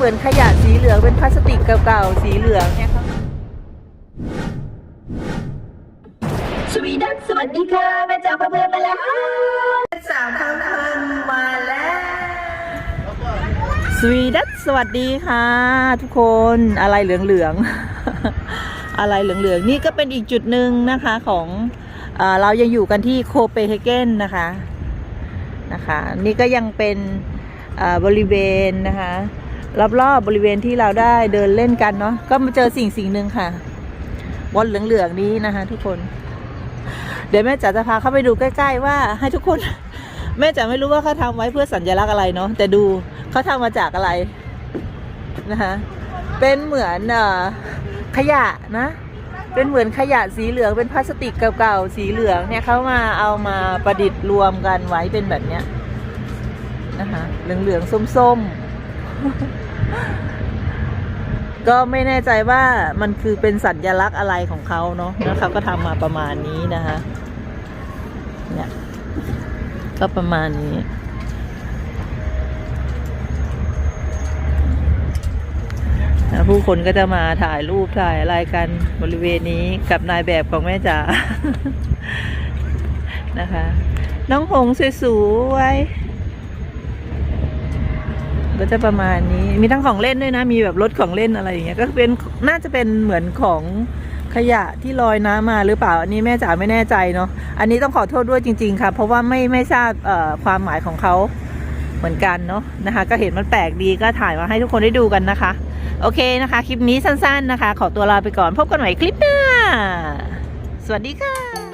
เหมือนขยะสีเหลืองเป็นพลาสติกเก่าๆสีเหลืองเนี่ยครับสวีดัสสวัสดีค่ะแม่จ๋าพาเพื่อนมาแล้วสาวทางเทินมาแล้วสวีดัสสวัสดีค่ะ ทุกคนอะไรเหลืองๆอะไรเหลืองๆนี่ก็เป็นอีกจุดหนึ่งนะคะของเออเรายังอยู่กันที่โคเปนเฮเกนนะคะนะคะ นี่ก็ยังเป็นเอ่อบริเวณนะคะ รอบๆบบริเวณที่เราได้เดินเล่นกันเนาะก็มาเจอสิ่งสิ่งหนึ่งค่ะบอลเหลืองๆนี้นะคะ ทุกคน เดี๋ยวแม่จ๋าจะพาเข้าไปดูใกล้ ๆ ว่าให้ทุกคน แม่จ๋าไม่รู้ว่าเขาทำไว้เพื่อสัญลักษณ์อะไรเนาะแต่ดูเขาทำมาจากอะไรนะคะเป็นเหมือนเอขยะนะ เป็นเหมือนขยะสีเหลืองเป็นพลาสติกเก่าๆสีเหลืองเนี่ยเขามาเอามาประดิษฐ์รวมกันไว้เป็นแบบเนี้ยนะคะเหลืองๆส้มๆ ก็ไม่แน่ใจว่ามันคือเป็นสัญลักษณ์อะไรของเขาเนาะแล้วเขาก็ทำมาประมาณนี้นะคะเนี่ยก็ประมาณนี้ ผู้คนก็จะมาถ่ายรูปถ่ายอะไรกันบริเวณนี้กับนายแบบของแม่จ๋านะคะ น้องหงส์สวยๆ ก็จะประมาณนี้ มีทั้งของเล่นด้วยนะ มีแบบรถของเล่นอะไรอย่างเงี้ย ก็เป็นน่าจะเป็นเหมือนของขยะที่ลอยน้ำมาหรือเปล่า อันนี้แม่จ๋าไม่แน่ใจเนาะ อันนี้ต้องขอโทษด้วยจริง ๆ ค่ะ เพราะว่าไม่ไม่ทราบความหมายของเขาเหมือนกันเนาะนะคะ ก็เห็นมันแปลกดีก็ถ่ายมาให้ทุกคนได้ดูกันนะคะ โอเคนะคะ คลิปนี้สั้นๆนะคะ ขอตัวลาไปก่อน พบกันใหม่คลิปหน้า สวัสดีค่ะ